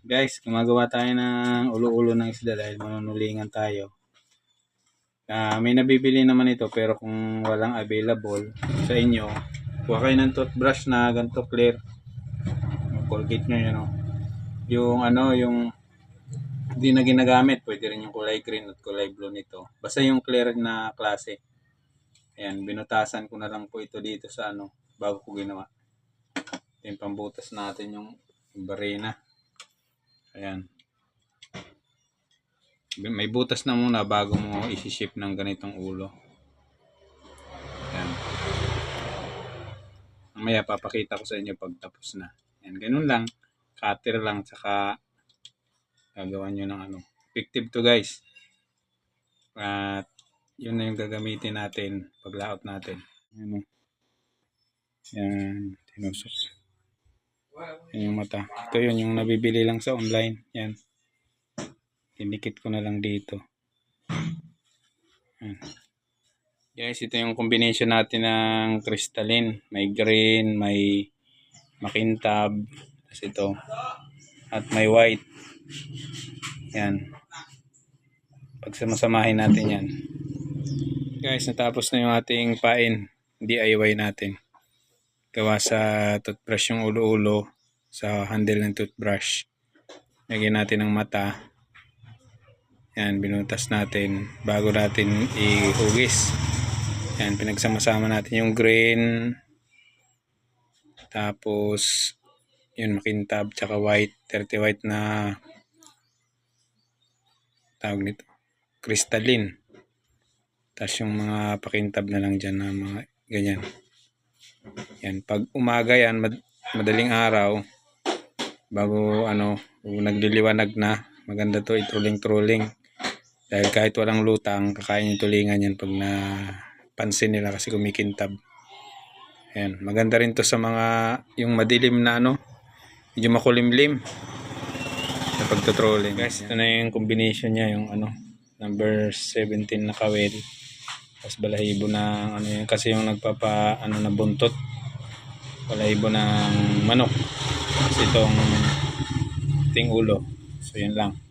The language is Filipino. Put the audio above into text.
Guys, gumagawa tayo ng ulo-ulo ng isda dahil manunulingan tayo. Ah, may nabibili naman ito pero kung walang available sa inyo, kuha kayo ng toothbrush na ganito clear. Colgate nyo yun, oh. Yung ano, yung hindi na ginagamit, pwede rin yung kulay green at kulay blue nito. Basta yung clear na klase. Ayan, binutasan ko na lang po ito dito sa ano, bago ko ginawa. Ito yung pambutas natin yung barena. Ayan. May butas na muna bago mo isi-ship ng ganitong ulo. Ayan. Mamaya papakita ko sa inyo pag tapos na. Ayan, ganun lang. Cutter lang, tsaka gagawa nyo ng ano. Effective to guys. At yun na yung gagamitin natin pag layout natin. Ayan o. Yan, tinusok. Yan yung mata. Ito yun, yung nabibili lang sa online. Yan. Tinikit ko na lang dito. Yan. Guys, ito yung combination natin ng crystalline. May green, may makintab. Tapos ito. At may white. Yan. Pagsamasamahin natin yan. Guys, natapos na yung ating pain. DIY natin. Gawa sa toothbrush yung ulo-ulo sa handle ng toothbrush. Lagyan natin ng mata. Yan, binutas natin bago natin ihugis. Yan, pinagsama-sama natin yung green. Tapos, yun, makintab, tsaka white, 30 white na tawag nito, crystalline. Tapos yung mga pakintab na lang dyan na mga ganyan. Yan, pag umaga yan, mad- madaling araw, bago ano, nagliliwanag na, maganda to i-trolling-trolling. Dahil kahit walang lutang, kakain yung tulingan yan pag na pansin nila kasi kumikintab. Ayan, maganda rin to sa mga, yung madilim na ano, medyo makulimlim sa pagtutrolling. Guys, ito na yung combination niya, yung ano, number 17 na kawel. Tapos balahibo ng ano yun, kasi yung nagpapa, ano na buntot. Balahibo ng manok. Tapos itong ting ulo. So yun lang.